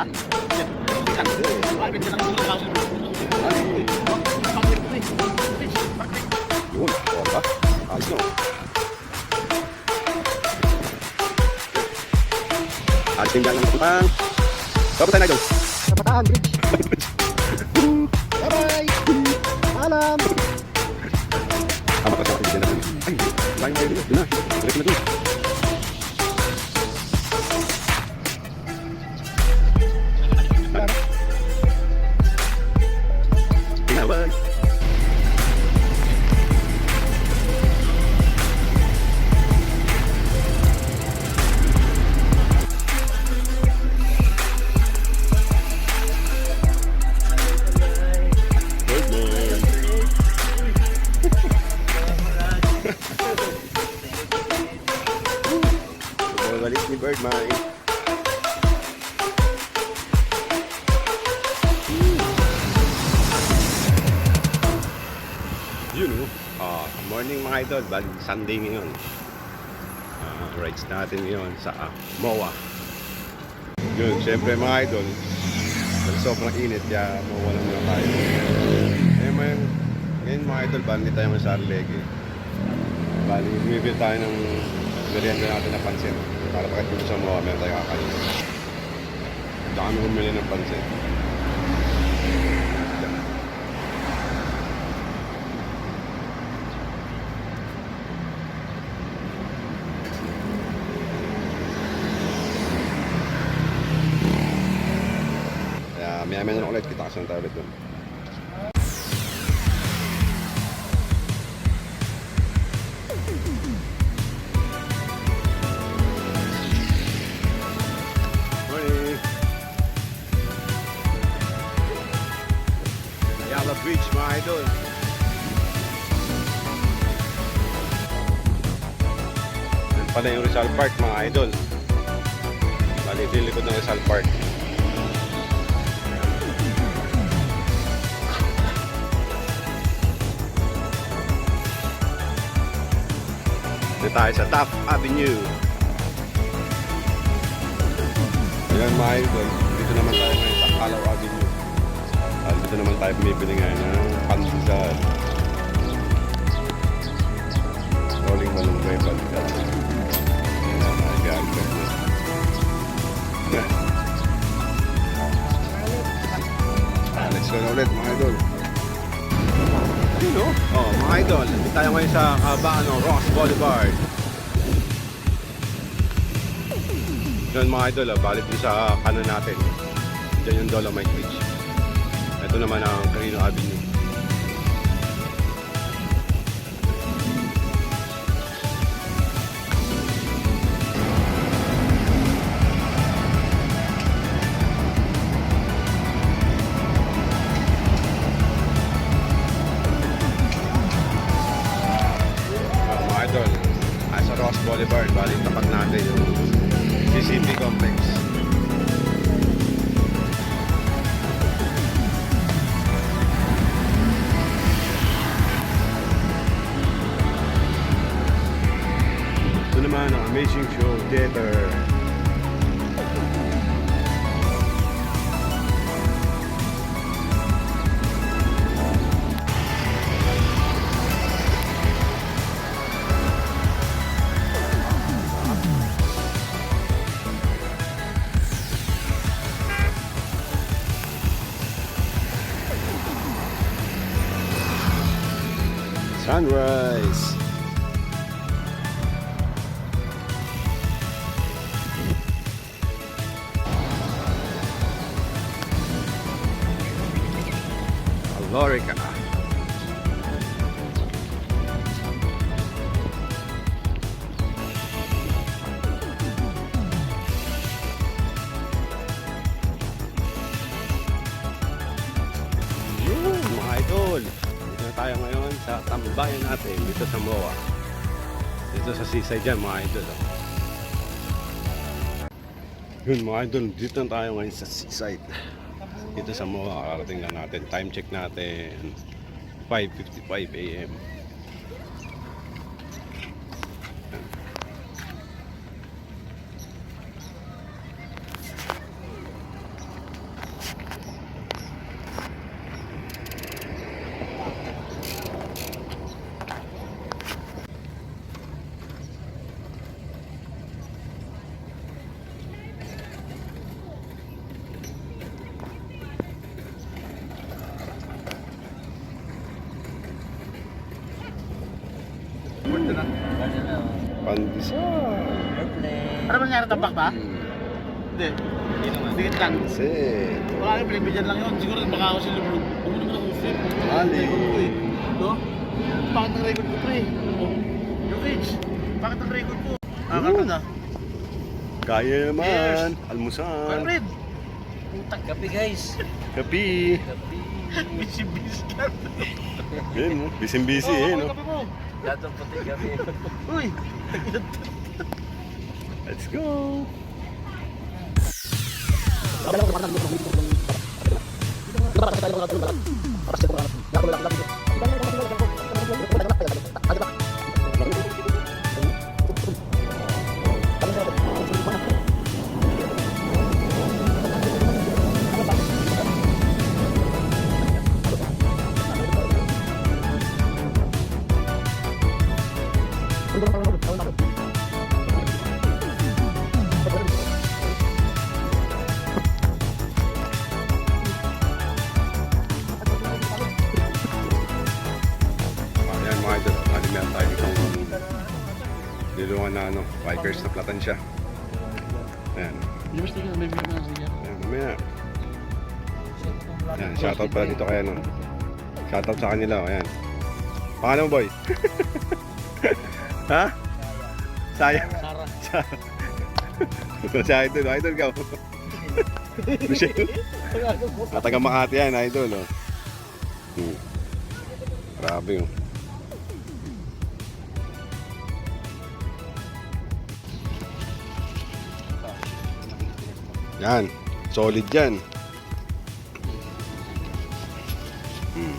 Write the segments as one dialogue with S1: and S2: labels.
S1: ba?
S2: Yun, o ba? Ayos no. Ating lang ng pang. Tapos tayo na idol.
S1: Kapataan, bridge. Bye-bye. Alam.
S2: Tama pa sa akin din natin. Ay, lain tayo dito. Yun na. Morning mga idol. Bali, Sunday ngayon. Ah, rides natin ngayon sa ah, MOA. Yun, syempre mga idol. Sobrang init, kaya MOA lang muna tayo. Eh, may, ngayon mga idol, bali tayo sa Arlegi. Bali, bumibili tayo ng merienda natin na pansit. Para dito sa MOA, meron tayo kakain. Hindi kami bumili ng pansit. Kaya maya maya ulit, kita kasi tayo ulit dun. Morning! Yala Beach mga idol. Yan pala yung Rizal Park mga idol. Bali, likod ng Rizal Park. Dito tayo sa Taft Avenue. Ayan mga dito naman tayo ngayon sa Calaw Avenue. At dito naman tayo bumibili ngayon ng pansisal. Rolling malunggay. Ah, Let's go na ulit mga idol. Yun o. Oh, mga idol, dito tayo ngayon sa Cabano, Ross Boulevard. Yun mga idol, ah, balik din sa kanan natin. Diyan yung Dolomite Beach. Ito naman ang Carino Avenue. Ito naman ang Amazing Show Theater. Sunrise. Alorica. Yun, mga idol. Dito na tayo ngayon sa tambayan natin dito sa MOA. Dito sa seaside dyan, mga idol. oh. Yun, mga idol. Dito na tayo ngayon sa seaside. Dito sa MOA, karating lang natin. Time check natin. 5.55 a.m.
S3: Pwede na.
S2: Pandesal.
S3: Ano ba nangyari tambak ba?
S2: Hmm.
S3: Hindi. Dikit lang.
S2: Set.
S3: Wala rin, pinibigyan lang yun. Siguro baka ako sila bro. Huwag naman ako sir.
S2: Ali.
S3: No? Bakit ang record ko pre? Yung age. Bakit ang record ko? Ah, karoon na.
S2: Kaya naman.
S3: Yes.
S2: Almusal.
S3: Alfred! Putang
S4: Kape guys.
S2: Kapi.
S4: Kape.
S3: busy-busy ka.
S2: Yan, no? Busy-busy eh, no?
S4: Gatong puti kape.
S3: Uy!
S2: Let's go. Ayan nilungan na ano, bikers na platansya. Ayan,
S3: Yung tingin, may mga siya.
S2: ayan, mamaya. Ayan, shoutout pala dito kaya no. Shoutout sa kanila, oh, ayan. Paano boy? ha? Sayang.
S3: Sara.
S2: Ito si Idol, Idol ka. Michelle. Ah, taga Makati yan, Idol. Oh. Hmm. Grabe oh. Yan, solid yan. Hmm.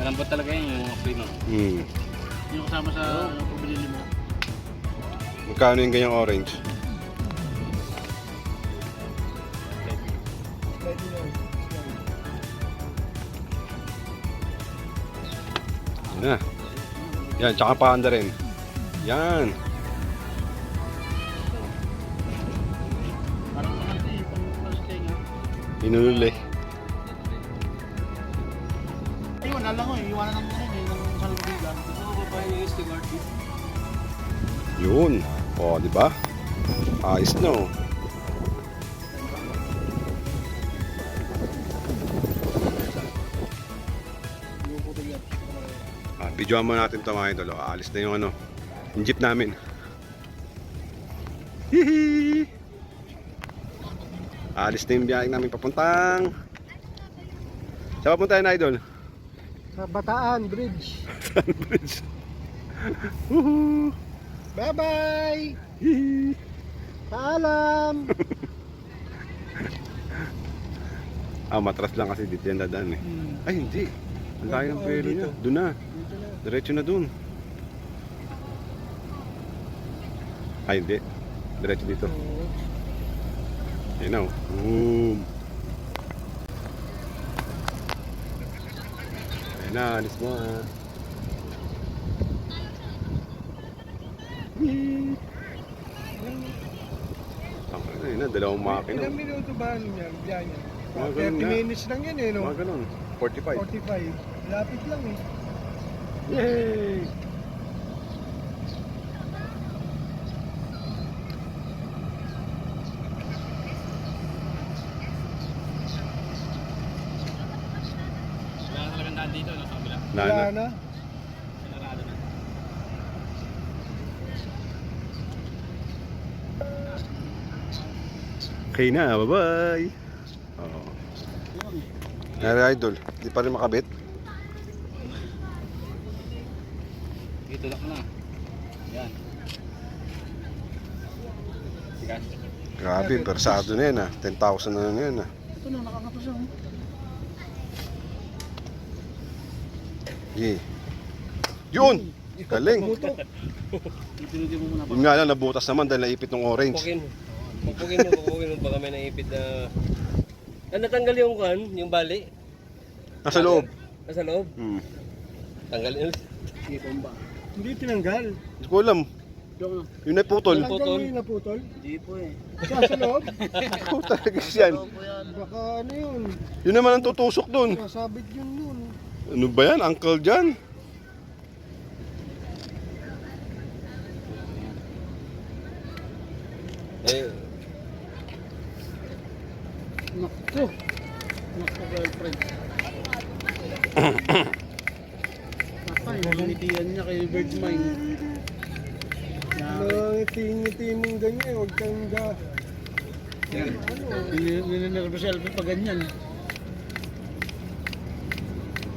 S4: Malambot talaga yun yung primo.
S2: Hmm.
S3: Yung kasama sa oh. pabili mo.
S2: Magkano yung ganyang orange? Yan na. Yan, tsaka panda rin. Yan. Inululi.
S3: Iwan na lang ko eh, iwanan ng ano eh, ng salbigan.
S4: Gusto ko pa pa yung steward beef.
S2: Yun. O, di ba? Ayos na oh. Ah, videoan mo natin ito mga idol. oh. Aalis na yung ano, yung jeep namin. Hihi! Aalis na yung biyahe namin papuntang... Saan papunta yun, idol?
S1: Sa Bataan Bridge.
S2: Bridge. Woohoo!
S1: Bye-bye!
S2: Hihi!
S1: Paalam!
S2: Ah, matras lang kasi dito yan dadaan eh. Ay, hindi. Ang layo ng
S1: dito.
S2: niya. Doon na. Diretso na doon. Ay, hindi. Diretso dito. Na oh. Boom. Ayun na, alis mo ah. Whee! Ang ayun na, dalawang makina.
S1: Ilang minuto ba ano yan? Biyahe niya?
S2: Mga
S1: 30
S2: ganun na.
S1: minutes lang yan eh, no?
S2: Mga ganun. 45.
S1: 45. Lapit lang eh.
S2: Yay!
S4: Wala na talagang daan dito, no? Sa kabila.
S2: Wala na.
S1: na.
S2: Okay na, bye-bye! Oo. Nari idol, di pa rin makabit.
S4: Dito lang na. Yan.
S2: Grabe, persado na yan ah. 10,000 na yan ah.
S3: Ito na, nakakato siya.
S2: Yee. Yun! Galing!
S3: Ipinigyan mo muna.
S2: Yun nga lang, nabutas naman dahil naipit ng orange.
S4: Pupugin. Pupugin mo, pupugin mo. Baka may naipit na... Ah, natanggal yung kan, yung bali.
S2: Nasa loob.
S4: Nasa loob.
S2: Hmm.
S4: Tanggalin.
S3: Ipon ba?
S1: Hindi tinanggal.
S2: Hindi ko alam.
S3: Yung
S2: Yun ay putol.
S1: Tinanggal
S4: Putol.
S1: mo yung naputol.
S3: Hindi po eh.
S1: Sa sa loob.
S3: Ano po yan?
S1: Baka ano yun.
S2: Yun naman ang tutusok dun.
S1: Nasabit yun yun.
S2: Ano ba yan, Uncle John?
S4: Eh,
S3: Naku. Naku, girlfriend. Nakay, nangitian niya kay Bird's Mind.
S1: Nangiti-ngiti mong ganyan, huwag kang ga...
S3: Ninenervo siya pa ganyan.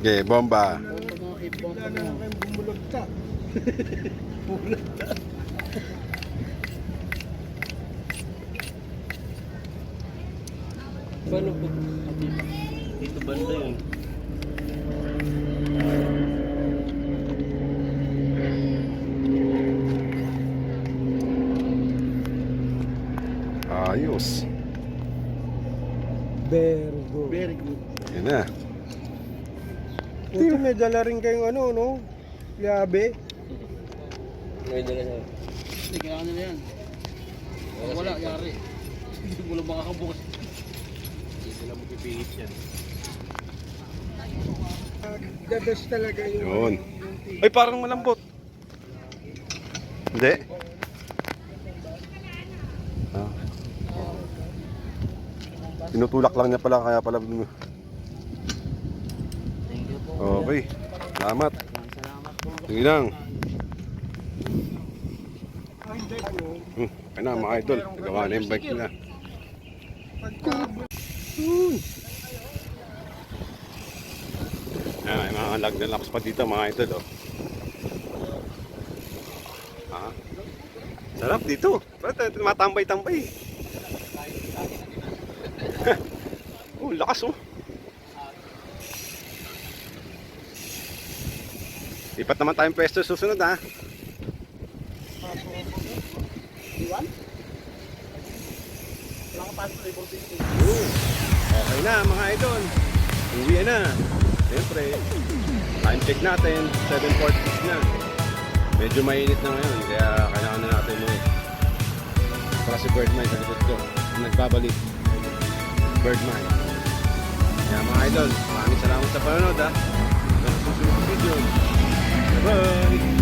S2: Okay, bomba.
S1: Wala na kayong?
S4: Dito banda yun.
S2: Ayos.
S1: Bergo.
S3: Very good.
S2: Yan na.
S1: Buti may dala rin kayong ano, no? Yabe.
S4: Ngayon na siya.
S3: Hindi, kailangan nila yan. Kung wala, yari. Hindi mo lang makakabukas.
S4: Hindi sila magpipihit yan.
S1: The best talaga yung...
S2: Yun. Ay, parang malambot. Hindi. Ah. Tinutulak lang niya pala, kaya pala... Okay. Salamat. Sige lang. Hmm. Ayun na, mga idol. Nagawa na yung bike nila.
S1: Pagka...
S2: Ayan, may mga lag na laps pa dito, mga idol. Oh. Ah. Sarap dito. Matambay-tambay? oh, lakas oh. Lipat naman tayong pwesto susunod ha. Okay na mga idol. Uwi na. Siyempre, time check natin. 7.46 na. Medyo mainit na ngayon. Kaya kailangan na natin mo Para si Birdmine sa likod ko. Nagbabalik. Birdmine. Kaya mga idol, maraming salamat sa panonood ha. Hanggang sa susunod video. Bye-bye!